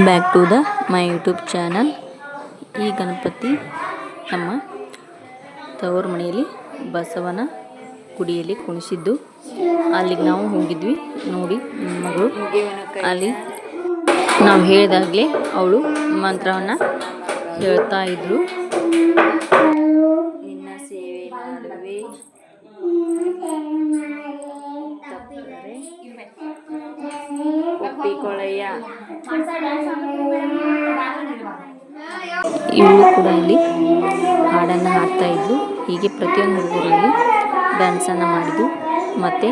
Welcome back to the my YouTube channel ಈ ಗಣಪತಿ ನಮ್ಮ ತವರು ಮನೆಯಲ್ಲಿ ಬಸವನ ಕುಡಿಯಲ್ಲಿ ಕುಣಿಸಿದ್ದು ಅಲ್ಲಿಗೆ ನಾವು ಹೋಗಿದ್ವಿ ನೋಡಿ ಮಗಳು ಅಲ್ಲಿ ನಾವು ಹೇಳಿದಾಗಲೇ ಅವಳು ಮಂತ್ರವನ್ನು ಹೇಳ್ತಾ ಇದ್ರು ಕೊಳೆಯ ಇವಳು ಕೂಡ ಇಲ್ಲಿ ಹಾಡನ್ನು ಹಾಡ್ತಾ ಇದ್ಲು ಹೀಗೆ ಪ್ರತಿಯೊಂದು ಹುಡುಗರಲ್ಲಿ ಡ್ಯಾನ್ಸನ್ನು ಮಾಡಿದ್ದು ಮತ್ತು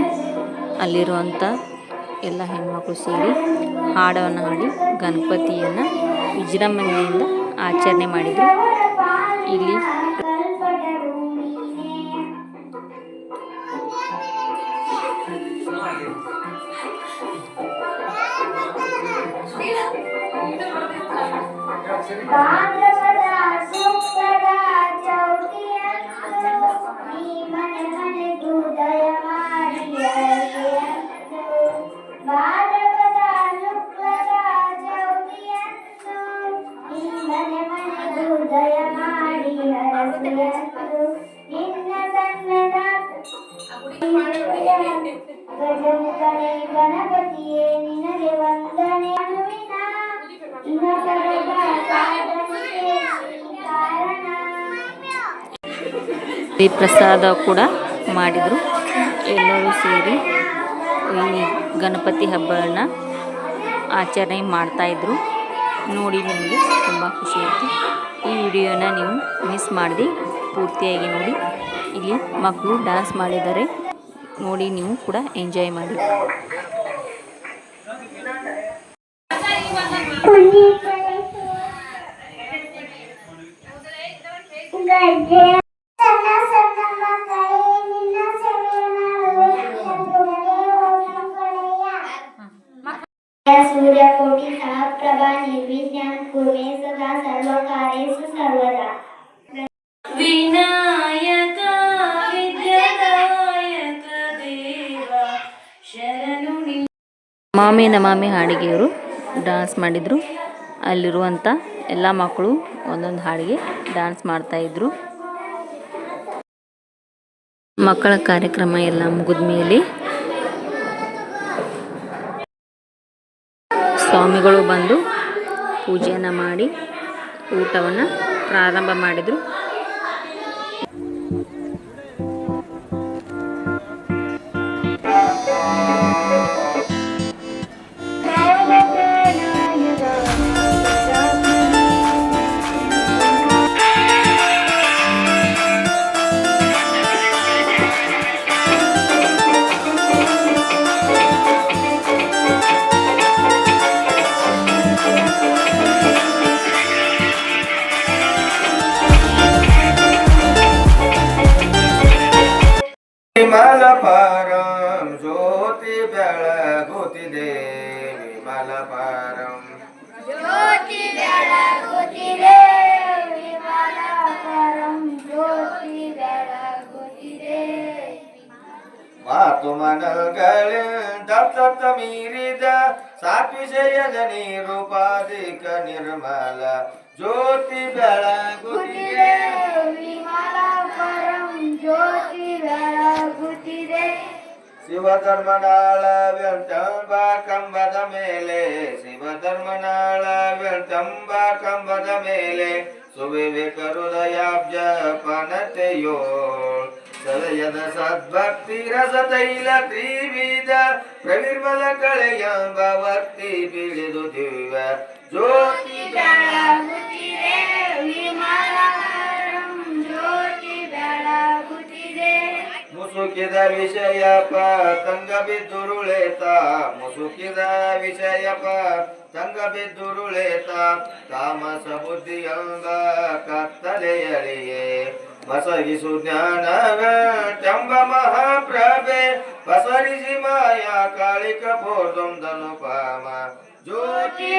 ಅಲ್ಲಿರುವಂಥ ಎಲ್ಲ ಹೆಣ್ಮಕ್ಳು ಸೇರಿ ಹಾಡವನ್ನು ಹಾಡಿ ಗಣಪತಿಯನ್ನು ವಿಜೃಂಭಣೆಯಿಂದ ಆಚರಣೆ ಮಾಡಿದರು ಇಲ್ಲಿ ಭಾದ್ರಪದ ಶುಕ್ಲದ ಚೌತಿಯಂದು ಈ ಮನೆ ಮನೆಗೂ ದಯ ಮಾಡಿ ಹರಿಯಂದು. ಭಾದ್ರಪದ ಶುಕ್ಲದ ಚೌತಿಯಂದು ಈ ಮನೆ ಮನೆಗೂ ದಯ ಮಾಡಿ ಹರಿಯಂದು. ನಿನ್ನ ಸಣ್ಣದ ಗಜಮುಖನೇ ಗಣಪತಿಯೇ ನಿನಗೆ ವಂದನೆ ಈ ಪ್ರಸಾದ ಕೂಡ ಮಾಡಿದರು ಎಲ್ಲರೂ ಸೇರಿ ಈ ಗಣಪತಿ ಹಬ್ಬನ ಆಚರಣೆ ಮಾಡ್ತಾಯಿದ್ರು ನೋಡಿ ನಿಮಗೆ ತುಂಬ ಖುಷಿ ಆಯಿತು ಈ ವಿಡಿಯೋನ ನೀವು ಮಿಸ್ ಮಾಡಿದೆ ಪೂರ್ತಿಯಾಗಿ ನೋಡಿ ಇಲ್ಲಿ ಮಕ್ಕಳು ಡ್ಯಾನ್ಸ್ ಮಾಡಿದ್ದಾರೆ ನೋಡಿ ನೀವು ಕೂಡ ಎಂಜಾಯ್ ಮಾಡಿ ಮಾಮಿ ನಮಾಮಿ ಹಾಡಿಗೆ ಇವರು ಡಾನ್ಸ್ ಮಾಡಿದರು ಅಲ್ಲಿರುವಂಥ ಎಲ್ಲ ಮಕ್ಕಳು ಒಂದೊಂದು ಹಾಡಿಗೆ ಡ್ಯಾನ್ಸ್ ಮಾಡ್ತಾಯಿದ್ರು ಮಕ್ಕಳ ಕಾರ್ಯಕ್ರಮ ಎಲ್ಲ ಮುಗಿದ ಮೇಲೆ ಸ್ವಾಮಿಗಳು ಬಂದು ಪೂಜೆಯನ್ನು ಮಾಡಿ ಊಟವನ್ನು ಪ್ರಾರಂಭ ಮಾಡಿದರು ವಿಮಲ ಪರಂ ಜ್ಯೋತಿ ಬೆಳಗುತ್ತಿದೆ ವಿಮಲ ಪರಂ ಜ್ಯೋತಿ ಬೆಳಗುತ್ತಿದೆ ವಿಮಲ ಪರಂ ಜ್ಯೋತಿ ಬೆಳಗುತ್ತಿದೆ ಮಾತು ಮನಲ್ಗಳಿಂದ ತತ್ತ ಮೀರಿದ ಸಾಪಿಜಯದ ನೀರು ಪಾದಿಕ ನಿರ್ಮಲ ಜ್ಯೋತಿ ಬೆಳ ಶಿವಧರ್ಮನಾಳ ವ್ಯರ್ಥಂಬ ಕಂಬದ ಮೇಲೆ ಶಿವಧರ್ಮನಾಳ ವ್ಯರ್ಥಂಬ ಕಂಬದ ಮೇಲೆ ಸುವಿವೇಕ ಹೃದಯಾಬ್ಜ ಪನತೆಯೋ ಸದಯದ ಸದ್ಭಕ್ತಿ ರಸತೈಲ ತ್ರಿವಿಧ ಪ್ರವಿರ್ಮಲ ಕಳೆಯಂಬ ವರ್ತಿ ಬಿಳಿದು ದಿವ್ಯ ಮುಸುಕಿದ ವಿಷಯಪ ತಂಗ ಬಿದ್ದುರುಳೇತ ಮುಸುಕಿದ ವಿಷಯ ತಂಗ ಬಿದ್ದುರುಳೇತ ತಾಮಸ ಬುದ್ಧಿಯಂಗ ಕತ್ತಲೆಯಳಿಯೇ ಬಸಗಿಸು ಜ್ಞಾನ ಚಂಬ ಮಹಾಪ್ರಭೆ ಬಸರಿಸಿ ಮಾಯಾ ಕಾಳಿಕ ಬೋರ್ದೊಂದನು ಪಾಮ ಜ್ಯೋತಿ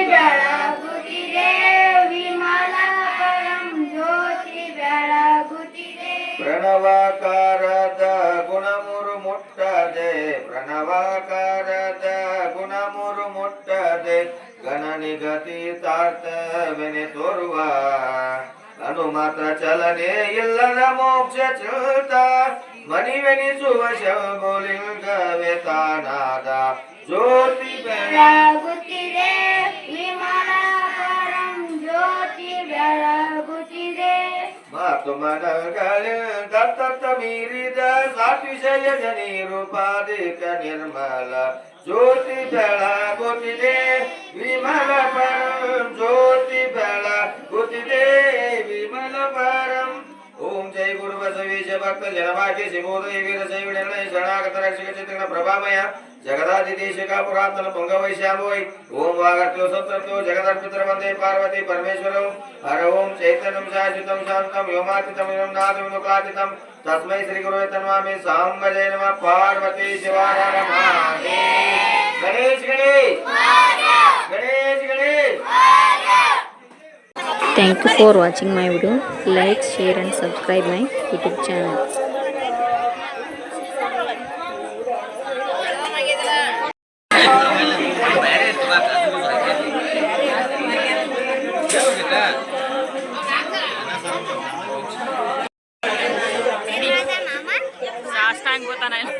ಪ್ರಣವಾಕಾರ ತಾಳ್ತವೆನೆ ತೋರುವ ನಾನು ಮಾತ್ರ ಚಲನೆ ಇಲ್ಲದ ಮೋಕ್ಷ ಚಲ್ತ ಮನಿವೆನಿಸುವ ಶವಗೋಲಿಂಗವೇ ತಾನಾದ ಜ್ಯೋತಿ ಬೆಳಗುತ್ತಿದೆ ವಿಮಾನಪರಂ ಜ್ಯೋತಿ ಬೆಳಗುತ್ತಿದೆ ಮಾತು ಮನಗಳಿಂದ ತತ್ತ ಮೀರಿದ ಸಾತ್ವಿಷಯ ಜನಿರೂಪಾದಿಕ ನಿರ್ಮಲ ಜ್ಯೋತಿ ಬೆಳಗುತ್ತಿದೆ ವಿಮಾನಪರ ज्योति गुति देवी मल परम ओम जय गुरु बसवी जय भक्त जनभाग्य शिवोदय वीर शैव निर्णय शरणागत रक्षक चित्र प्रभामय जगदाधिदेशिका पुरातन पुंगवैश्याम वै ओम वागर्त्यो सत्तो जगदर्पितर वंदे पार्वती परमेश्वरम हर ओम चैतन्यम शाश्वतम शांतम व्योमातितम इदं नादं लोकातितम तस्मै श्री गुरुवे तन्मामे साम जय नमः पार्वती शिवाय नमः Ganesh Ganesh Ganesh Ganesh Thank you for watching my video. Like, share and subscribe my YouTube channel. Last time